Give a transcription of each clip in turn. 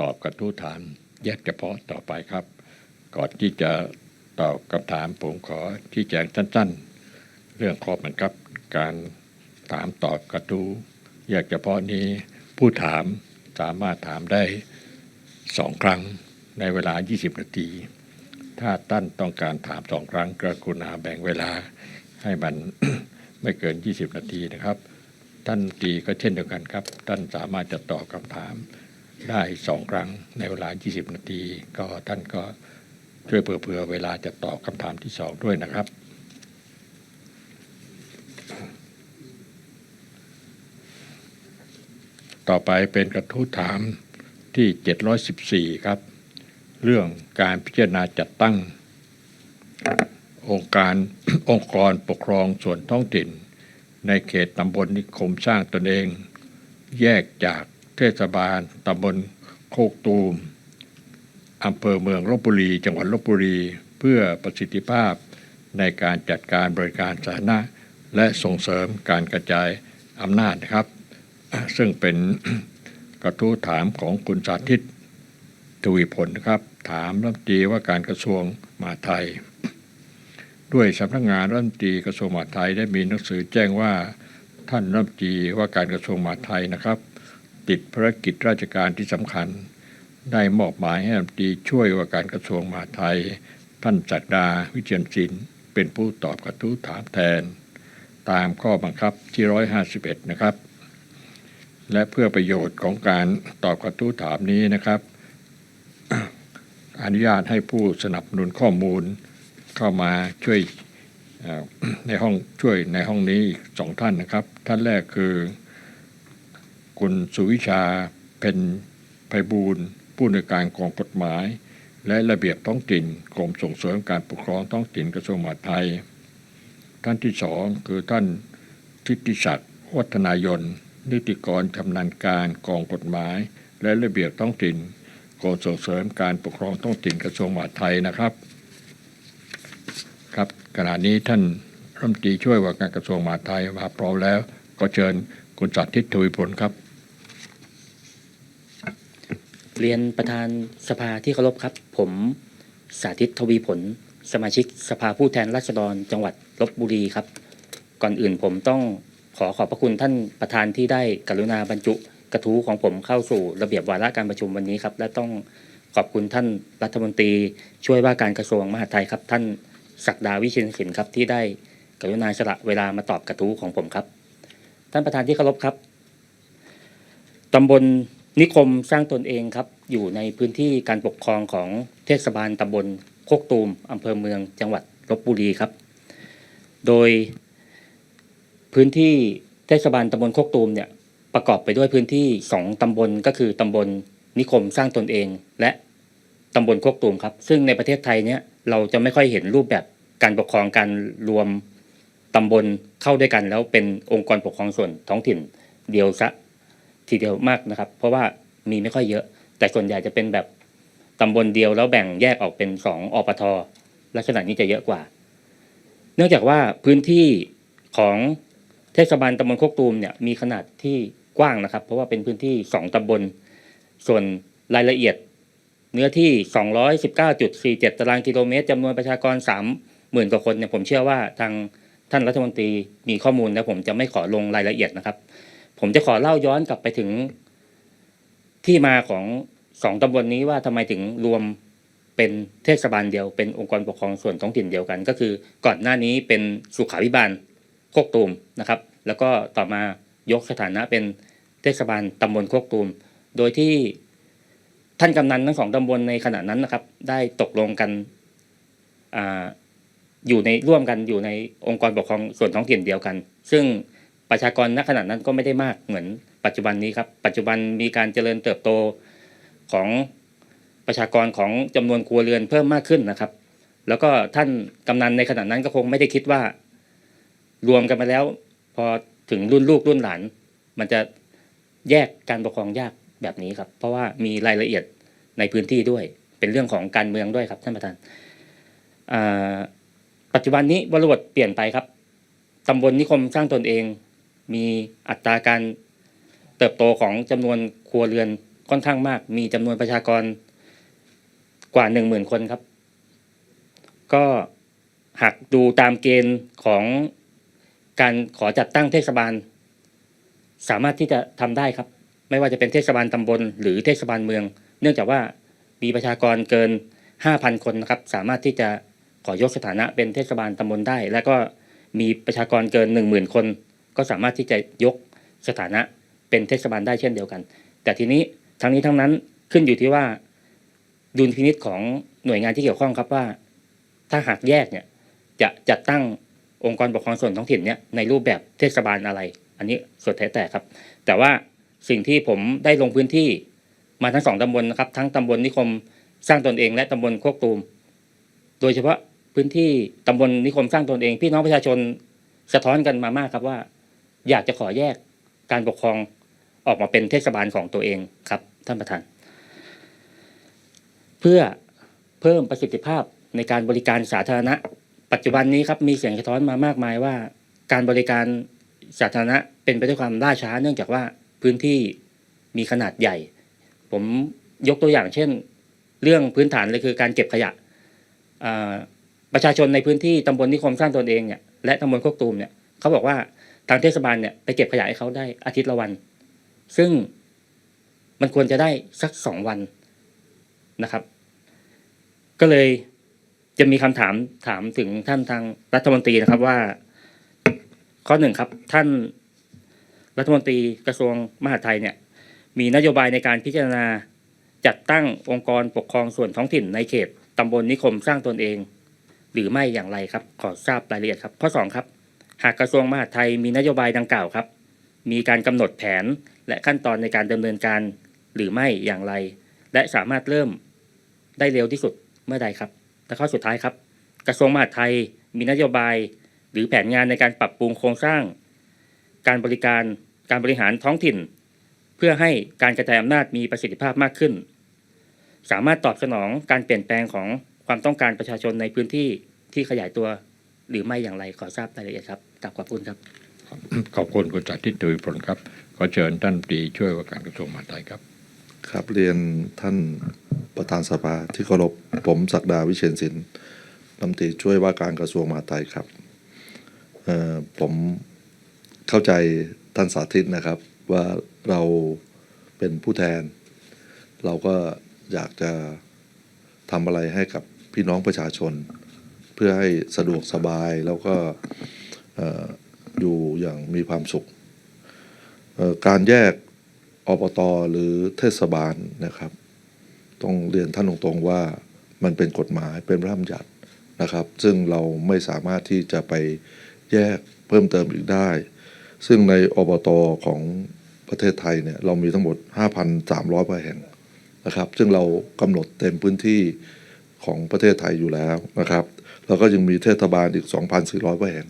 ตอบกระทู้ถามแยกเฉพาะต่อไปครับ ก่อนที่จะตอบคำถามผมขอที่แจงสั้น ๆ เรื่องข้อบังคับ การถามตอบกระทู้แยกเฉพาะนี้ผู้ถามสามารถถามได้สองครั้งในเวลา 20 นาที ถ้าท่านต้องการถามสองครั้งกระกุณาแบ่งเวลาให้มันไม่เกิน 20 นาทีนะครับ ท่านตีก็เช่นเดียวกันครับ ท่านสามารถจะตอบคำถาม ได้สองครั้งในเวลา 20 นาที ก็ท่านก็ช่วยเผื่อเวลาจะตอบคำถามที่สองด้วยนะครับ ต่อไปเป็นกระทู้ถามที่ 714 ครับ เรื่องการพิจารณาจัดตั้ง องค์การองค์กรปกครองส่วนท้องถิ่น ในเขตตำบลนิคมสร้างตนเอง แยกจาก ศบาลตำบลโคกตูมอำเภอเมืองลบบุรี จังหวัดลบบุรี เพื่อประสิทธิภาพในการจัดการบริการสาธารณะ และส่งเสริมการกระจายอำนาจนะครับ ซึ่งเป็นกระทู้ถามของคุณสาธิตทวีผลนะครับ ถามรัฐมนตรีว่าการกระทรวงมหาดไทย ด้วยสำนักงานรัฐมนตรีกระทรวงมหาดไทยได้มีหนังสือแจ้งว่าท่านรัฐมนตรีว่าการกระทรวงมหาดไทยนะครับ ติดภารกิจราชการที่สำคัญ ได้มอบหมายให้รัฐมนตรีช่วยว่าการกระทรวงมหาดไทย ท่านจักดาวิเชียนศิลป์เป็นผู้ตอบกระทู้ถามแทน ตามข้อบังคับที่ 151 นะครับ และเพื่อประโยชน์ของการตอบกระทู้ถามนี้นะครับ อนุญาตให้ผู้สนับสนุนข้อมูลเข้ามาช่วยในห้องช่วยในห้องนี้อีกสองท่านนะครับ ท่านแรกคือ คุณสุวิชา เพ็ญไพบูลย์ผู้ในการกองกฎหมาย และระเบียบท้องถิ่นกรมส่งเสริมการปกครองท้องถิ่นกระทรวงมหาดไทย ท่านที่สองคือท่านทิติศักดิ์วัฒนายน นิติกรชำนาญการกองกฎหมาย และระเบียบท้องถิ่นกรมส่งเสริมการปกครองท้องถิ่นกระทรวงมหาดไทยนะครับครับขณะนี้ท่านรัฐมนตรีช่วยว่าการกระทรวงมหาดไทยมาพร้อมแล้ว ก็เชิญคุณสาธิตทวีผลครับ เรียนประธานสภาที่เคารพครับ ผมสาธิตทวีผล สมาชิกสภาผู้แทนราษฎรจังหวัดลบบุรีครับ ก่อนอื่นผมต้องขอขอบพระคุณท่านประธานที่ได้กรุณาบรรจุกระทู้ของผมเข้าสู่ระเบียบวาระการประชุมวันนี้ครับและต้องขอบคุณท่านรัฐมนตรี ช่วยว่าการกระทรวงมหาดไทยครับ ท่านศักดาวิเชียนศิลป์ครับที่ได้กรุณาสละเวลามาตอบกระทู้ของผมครับ ท่านประธานที่เคารพครับตำบล นิคมสร้างตนเองครับ อยู่ในพื้นที่การปกครองของเทศบาลตำบลโคกตูมอำเภอเมืองจังหวัดลบบุรีครับ โดยพื้นที่เทศบาลตำบลโคกตูมเนี่ยประกอบไปด้วยพื้นที่สองตำบลก็คือตำบลนิคมสร้างตนเอง และตำบลโคกตูมครับ ซึ่งในประเทศไทยเนี่ยเราจะไม่ค่อยเห็นรูปแบบการปกครองการรวมตำบลเข้าด้วยกัน แล้วเป็นองค์กรปกครองส่วนท้องถิ่นเดียวซะ ทีเดียวมากนะครับ เพราะว่ามีไม่ค่อยเยอะ แต่ส่วนใหญ่จะเป็นแบบตำบลเดียวแล้วแบ่งแยกออกเป็นสองอปทลักษณะนี้จะเยอะกว่า เนื่องจากว่าพื้นที่ของเทศบาลตำบลโคกตูมเนี่ยมีขนาดที่กว้างนะครับ เพราะว่าเป็นพื้นที่สองตำบล ส่วนรายละเอียด เนื้อที่ 219.47 ตารางกิโลเมตรจำนวนประชากร 30,000 กว่าคนเนี่ยผมเชื่อว่าทางท่านรัฐมนตรีมีข้อมูลแล้วผมจะไม่ขอลงรายละเอียดนะครับ ผมจะขอเล่าย้อนกลับไปถึงที่มาของสองตำบลนี้ว่าทำไมถึงรวมเป็นเทศบาลเดียวเป็นองค์กรปกครองส่วนท้องถิ่นเดียวกัน ก็คือก่อนหน้านี้เป็นสุขาภิบาลโคกตูมนะครับ แล้วก็ต่อมายกสถานะเป็นเทศบาลตำบลโคกตูม โดยที่ท่านกำนันทั้งสองตำบลในขณะนั้นนะครับ ได้ตกลงกันออยู่ในร่วมกันอยู่ในองค์กรปกครองส่วนท้องถิ่นเดียวกัน ซึ่ง ประชากรณขณะนั้นก็ไม่ได้มากเหมือนปัจจุบันนี้ครับ ปัจจุบันมีการเจริญเติบโตของประชากรของจำนวนครัวเรือนเพิ่มมากขึ้นนะครับ แล้วก็ท่านกำนันในขณะนั้นก็คงไม่ได้คิดว่า รวมกันมาแล้ว พอถึงรุ่นลูกรุ่นหลาน มันจะแยกการปกครองยากแบบนี้ครับ เพราะว่ามีรายละเอียดในพื้นที่ด้วย เป็นเรื่องของการเมืองด้วยครับท่านประธานปัจจุบันนี้บริบทเปลี่ยนไปครับตำบลนิคมสร้างตนเอง มีอัตราการเติบโตของจำนวนครัวเรือนค่อนข้างมาก มีจำนวนประชากรกว่าหนึ่งหมื่นคนครับ ก็หากดูตามเกณฑ์ของการขอจัดตั้งเทศบาล สามารถที่จะทำได้ครับ ไม่ว่าจะเป็นเทศบาลตำบล หรือเทศบาลเมือง เนื่องจากว่ามีประชากรเกิน 5,000 คนนะครับ สามารถที่จะขอยกสถานะเป็นเทศบาลตำบลได้ และก็มีประชากรเกิน 10,000 คน ก็สามารถที่จะยกสถานะเป็นเทศบาลได้เช่นเดียวกัน แต่ทีนี้ทั้งนี้ทั้งนั้นขึ้นอยู่ที่ว่าดุลพินิษของหน่วยงานที่เกี่ยวข้องครับว่า ถ้าหากแยกเนี่ยจะจัดตั้งองค์กรปกครองส่วนท้องถิ่นเนี่ยในรูปแบบเทศบาลอะไร อันนี้สุดแท้แต่ครับ แต่ว่าสิ่งที่ผมได้ลงพื้นที่มาทั้งสองตำบลนะครับ ทั้งตำบลนิคมสร้างตนเองและตำบลโคกตูม โดยเฉพาะพื้นที่ตำบลนิคมสร้างตนเอง พี่น้องประชาชนสะท้อนกันมามากครับว่า อยากจะขอแยกการปกครองออกมาเป็นเทศบาลของตัวเองครับ ท่านประธาน เพื่อเพิ่มประสิทธิภาพในการบริการสาธารณะ ปัจจุบันนี้ครับมีเสียงสะท้อนมามากมายว่า การบริการสาธารณะเป็นไปด้วยความล่าช้าเนื่องจากว่าพื้นที่มีขนาดใหญ่ ผมยกตัวอย่างเช่น เรื่องพื้นฐานเลยคือการเก็บขยะประชาชนในพื้นที่ตำบลนิคมสร้างตนเองเนี่ยและตำบลโคกตูมเนี่ยเขาบอกว่า ทางเทศบาลเนี่ยไปเก็บขยะให้เขาได้อาทิตย์ละวัน ซึ่งมันควรจะได้สักสองวันนะครับ ก็เลยจะมีคำถามถามถึงท่านทางรัฐมนตรีนะครับว่า ข้อหนึ่งครับ ท่านรัฐมนตรีกระทรวงมหาดไทยเนี่ย มีนโยบายในการพิจารณาจัดตั้งองค์กรปกครองส่วนท้องถิ่นในเขตตำบลนิคมสร้างตนเอง หรือไม่อย่างไรครับ ขอทราบรายละเอียดครับ ข้อสองครับ หากกระทรวงมหาดไทยมีนโยบายดังกล่าวครับ มีการกำหนดแผนและขั้นตอนในการดำเนินการหรือไม่อย่างไร และสามารถเริ่มได้เร็วที่สุดเมื่อใดครับและข้อสุดท้ายครับ กระทรวงมหาดไทยมีนโยบาย หรือแผนงานในการปรับปรุงโครงสร้าง การบริการการบริหารท้องถิ่น เพื่อให้การกระจายอำนาจมีประสิทธิภาพมากขึ้น สามารถตอบสนองการเปลี่ยนแปลงของความต้องการประชาชนในพื้นที่ที่ขยายตัว หรือไม่อย่างไรขอทราบรายละเอียดครับกราบขอบคุณครับ ขอบคุณคุณสาธิตทวีผลครับ ขอเชิญท่านตรีช่วยว่าการกระทรวงมหาดไทยครับ ครับเรียนท่านประธานสภาที่เคารพผมศักดาวิเชียนศิลป์รัฐมนตรีช่วยว่าการกระทรวงมหาดไทยครับเอ่อผมเข้าใจท่านสาธิตนะครับว่าเราเป็นผู้แทน เราก็อยากจะทำอะไรให้กับพี่น้องประชาชน เพื่อให้สะดวกสบายแล้วก็เอ่อยู่อย่างมีความสุข การแยกอบตหรือเทศบาลนะครับ ต้องเรียนท่านตรงๆว่ามันเป็นกฎหมายเป็นพระราชบัญญัตินะครับ ซึ่งเราไม่สามารถที่จะไปแยกเพิ่มเติมอีกได้ ซึ่งในอบตของประเทศไทยเนี่ยเรามีทั้งหมด 5,300กว่าแห่งนะครับ ซึ่งเรากำหนดเต็มพื้นที่ ของประเทศไทยอยู่แล้วนะครับ แล้วก็ยังมีเทศบาลอีก 2,400กว่าแห่ง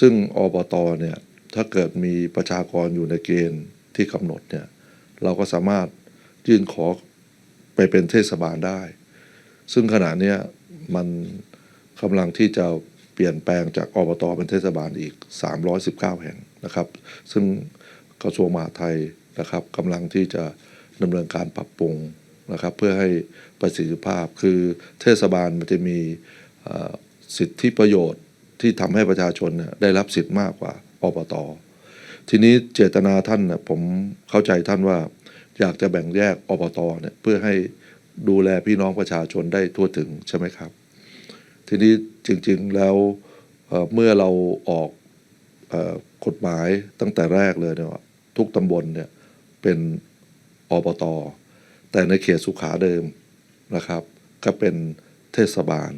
ซึ่งอบตเนี่ยถ้าเกิดมีประชากรอยู่ในเกณฑ์ที่กำหนดเนี่ยเราก็สามารถยื่นขอไปเป็นเทศบาลได้ ซึ่งขณะนี้มันกำลังที่จะเปลี่ยนแปลงจากอบตเป็นเทศบาลอีก 319 แห่งนะครับ ซึ่งกระทรวงมหาดไทยนะครับกำลังที่จะดำเนินการปรับปรุง นะครับเพื่อให้ประสิทธิภาพคือเทศบาลมันจะมีสิทธิประโยชน์ที่ทำให้ประชาชนเนี่ยได้รับสิทธิ์มากกว่าอบต ทีนี้เจตนาท่านนะผมเข้าใจท่านว่าอยากจะแบ่งแยกอบตเนี่ยเพื่อให้ดูแลพี่น้องประชาชนได้ทั่วถึงใช่ไหมครับ ทีนี้จริงๆแล้วเเมื่อเราออกกฎหมายตั้งแต่แรกเลยเนี่ยว่าทุกตำบลเนี่ยเป็นอบต แต่ในเขตสุขาเดิมนะครับ ก็เป็นเทศบาล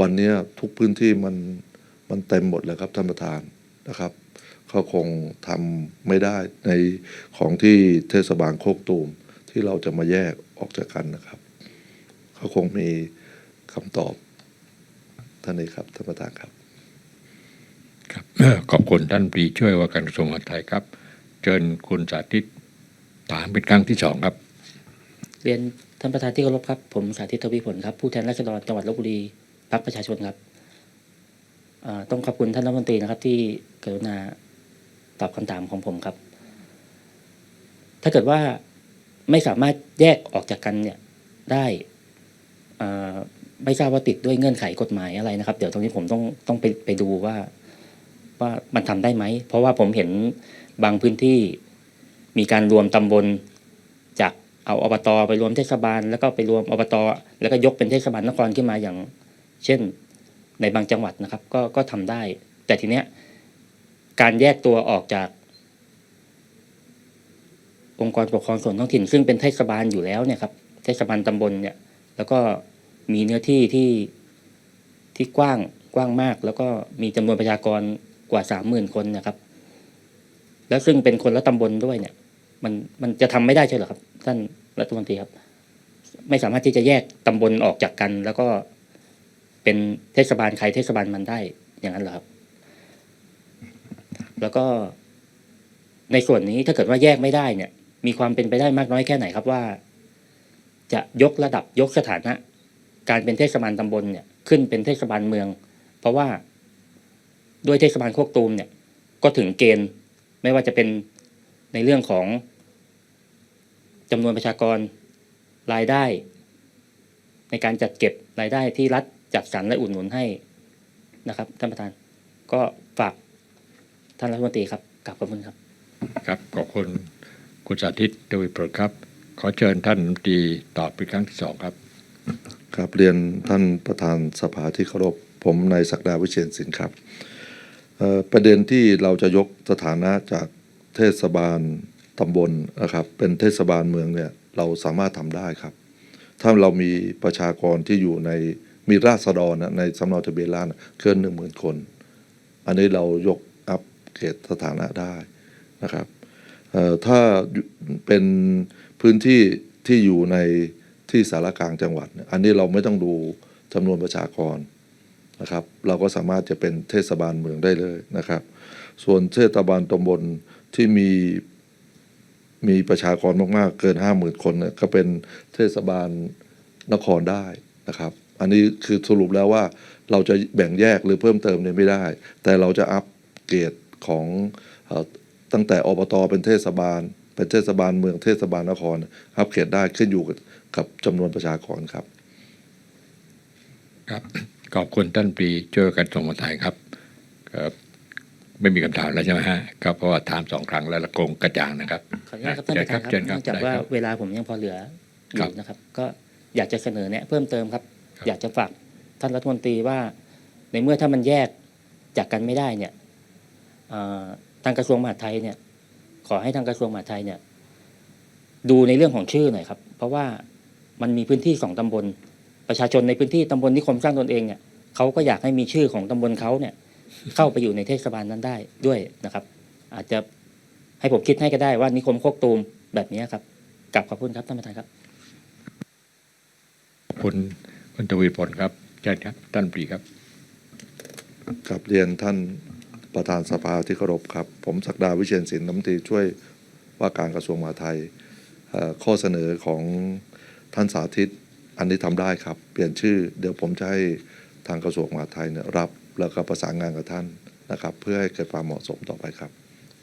วันนี้ทุกพื้นที่มันมันเต็มหมดเลยครับท่านประธานนะครับเขาคงทำไม่ได้ในของที่เทศบาลโคกตูมที่เราจะมาแยกออกจากกันนะครับเขาคงมีคำตอบท่านนี้ครับท่านประธานครับครับขอบคุณท่านตรีช่วยว่าการกระทรวงมหาดไทยครับ เชิญคุณสาธิตถามเป็นครั้งที่สองครับ เรียนท่านประธานที่เคารพครับ ผมสาธิตทวีผลครับ ผู้แทนราษฎรจังหวัดลบบุรีพรรคประชาชนครับต้องขอบคุณท่านรัฐมนตรีนะครับ ที่กรุณาตอบคำถามของผมครับ ถ้าเกิดว่าไม่สามารถแยกออกจากกันเนี่ยได้ไม่ทราบว่าติดด้วยเงื่อนไขกฎหมายอะไรนะครับ เดี๋ยวตรงนี้ผมต้องต้องไปไปดูว่าว่ามันทำได้ไหม เพราะว่าผมเห็นบางพื้นที่มีการรวมตำบลจาก เอาอบตไปรวมเทศบาล แล้วก็ไปรวมอบตแล้วก็ยกเป็นเทศบาลนครขึ้นมาอย่าง เช่นในบางจังหวัดนะครับ ก็ก็ทำได้ แต่ทีเนี้ยการแยกตัวออกจาก องค์กรปกครองส่วนท้องถิ่น ซึ่งเป็นเทศบาลอยู่แล้วเนี่ยครับเทศบาลตำบลเนี่ย แล้วก็มีเนื้อที่ที่ที่กว้างกว้างมาก แล้วก็มีจำนวนประชากรกว่าสามหมื่นคนนะครับ แล้วซึ่งเป็นคนละตำบลด้วยเนี่ย มันมันจะทำไม่ได้ใช่เหรอครับ ท่านรัฐมนตรีครับ ไม่สามารถที่จะแยกตำบลออกจากกัน แล้วก็เป็นเทศบาลใครเทศบาลมันได้อย่างนั้นเหรอครับ แล้วก็ในส่วนนี้ถ้าเกิดว่าแยกไม่ได้เนี่ย มีความเป็นไปได้มากน้อยแค่ไหนครับว่า จะยกระดับยกสถานะ การเป็นเทศบาลตำบลเนี่ย ขึ้นเป็นเทศบาลเมือง เพราะว่าด้วยเทศบาลโคกตูมเนี่ย ก็ถึงเกณฑ์ไม่ว่าจะเป็นในเรื่องของ จำนวนประชากรรายได้ ในการจัดเก็บรายได้ที่รัฐจัดสรรและอุดหนุนให้นะครับท่านประธาน ก็ฝากท่านรัฐมนตรีครับกลับขอบคุณครับ ครับขอบคุณคุณสาธิตทวีประครับ ขอเชิญท่านรัฐมนตรีตอบเป็นครั้งที่สองครับ ครับเรียนท่านประธานสภาที่เคารพผมนายศักดาวิเชียนสินครับเอ่อประเด็นที่เราจะยกสถานะจากเทศบาล ตำบลนะครับ เป็นเทศบาลเมืองเนี่ยเราสามารถทำได้ครับ ถ้าเรามีประชากรที่อยู่ในมีราษฎรนะในสำเนาทะเบียนราษฎรเกินหนึ่งหมื่นคน อันนี้เรายกอัพเกรดสถานะได้นะครับถ้าเป็นพื้นที่ที่อยู่ในที่สารกลางจังหวัด อันนี้เราไม่ต้องดูจำนวนประชากรนะครับ เราก็สามารถจะเป็นเทศบาลเมืองได้เลยนะครับ ส่วนเทศบาลตำบลที่มี มีประชากรมากๆ เกินห้าหมื่นคนก็เป็นเทศบาลนครได้นะครับ อันนี้คือสรุปแล้วว่าเราจะแบ่งแยกหรือเพิ่มเติมเนี่ยไม่ได้ แต่เราจะอัปเกรดของตั้งแต่อบตเป็นเทศบาล เป็นเทศบาลเมืองเทศบาลนครอัปเกรดได้ขึ้นอยู่กับจำนวนประชากรครับครับขอบคุณท่านปีช่วยกันส่งมาถ่ายครับครับ ไม่มีคำถามแล้วใช่ไหมฮะก็เพราะว่าถามสองครั้งแล้วละกงกระจ่างนะครับขออนุญาตครับท่านประธานครับเชิญครับเนื่องจากได้ว่าครับเวลาผมยังพอเหลืออครัยู่บนะครับ ก็อยากจะเสนอแนะเพิ่มเติมครับครับ อยากจะฝากท่านรัฐมนตรีว่า ในเมื่อถ้ามันแยกจากกันไม่ได้เนี่ยเอ่อทางกระทรวงมหาดไทยเนี่ย ขอให้ทางกระทรวงมหาดไทยเนี่ย ดูในเรื่องของชื่อหน่อยครับ เพราะว่ามันมีพื้นที่สองตำบล ประชาชนในพื้นที่ตำบลนิคมสร้างตนเองเนี่ยเขาก็อยากให้มีชื่อของตำบลเขาเนี่ย เข้าไปอยู่ในเทศบาลนั้นได้ด้วยนะครับ อาจจะให้ผมคิดให้ก็ได้ว่านิคมโคกตูมแบบนี้ครับกลับขอบคุณครับท่านประธานครับขอบคุณคุณทวีพลครับเชิญครับท่านปรีครับครับเรียนท่านประธานสภาที่เคารพครับ ผมศักดาวิเชียนศิลป์น้ำตรีช่วยว่าการกระทรวงมหาดไทยเอ่อข้อเสนอของท่านสาธิตอันนี้ทำได้ครับ เปลี่ยนชื่อเดี๋ยวผมจะให้ทางกระทรวงมหาดไทยเนี่ยรับ แล้วก็ประสานงานกับท่านนะครับ เพื่อให้เกิดความเหมาะสมต่อไปครับ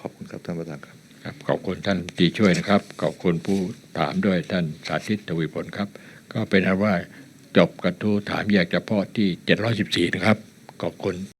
ขอบคุณครับท่านประธานครับครับขอบคุณท่านที่ช่วยนะครับ ขอบคุณผู้ถามด้วยท่านสาธิตทวีพลครับ ก็เป็นอันว่าจบกระทู้ถามแยกเฉพาะที่ 714 นะครับ ขอบคุณ